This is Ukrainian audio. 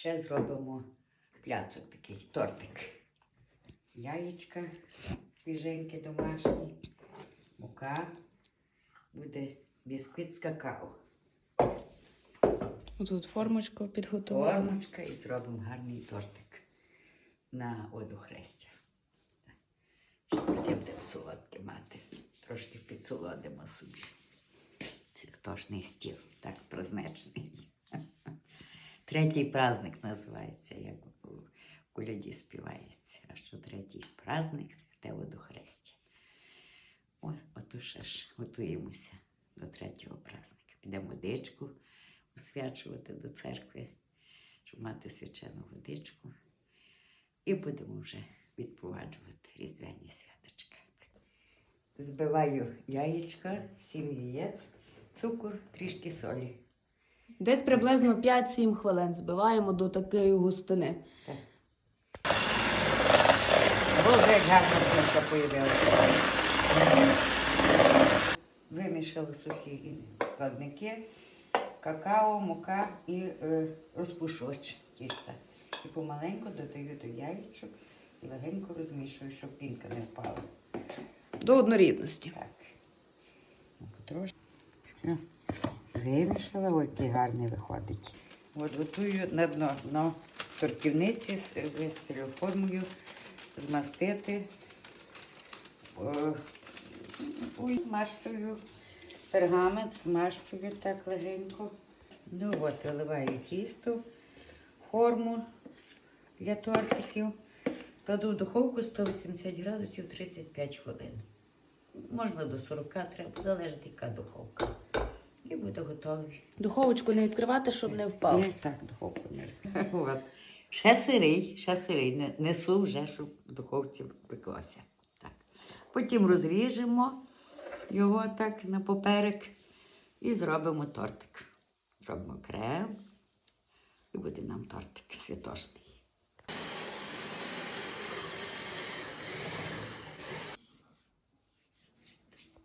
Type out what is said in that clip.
ще зробимо пляцок такий, тортик. Яєчка свіженькі, домашні, мука, буде бісквіт з какао. Тут формочку підготували. Формочка і зробимо гарний тортик на водохрестя. Ще будемо те солодке мати. Трошки підсолодимо собі. Це тошний стіл, так призначений. Третій праздник називається, як у куляді співається. А що третій праздник святе водохрестя. Ось, отож ж готуємося до третього праздника. Підемо водичку освячувати до церкви, щоб мати свячену водичку. І будемо вже відпроваджувати різдвяні святочки. Збиваю яєчка, сім яєць, цукор, трішки солі. Десь приблизно 5-7 хвилин збиваємо до такої густини. Так. Боже, як гарно сонце появилося. Вимішали сухі складники, какао, мука і е, розпушувач тіста. І помаленьку додаю до яєчок і легенько розмішую, щоб пінка не впала. До однорідності. Так. Ну, Потрошки. Вимішала, який гарний виходить. От готую на дно, дно тортівниці, вистелю формою, змастити. Ой, Змащую пергамент, змащую так легенько. Ну от, виливаю тісто, форму для тортиків. Кладу в духовку 180 градусів 35 хвилин. Можна до 40 треба, залежить яка духовка. І буде готовий. Духовочку не відкривати, щоб не впав. Не так духовку не. От. Ще сирий, ще сирий. Не- Несу вже, щоб в духовці пеклося. Так. Потім розріжемо його так на поперек і зробимо тортик. Зробимо крем. І буде нам тортик святошний.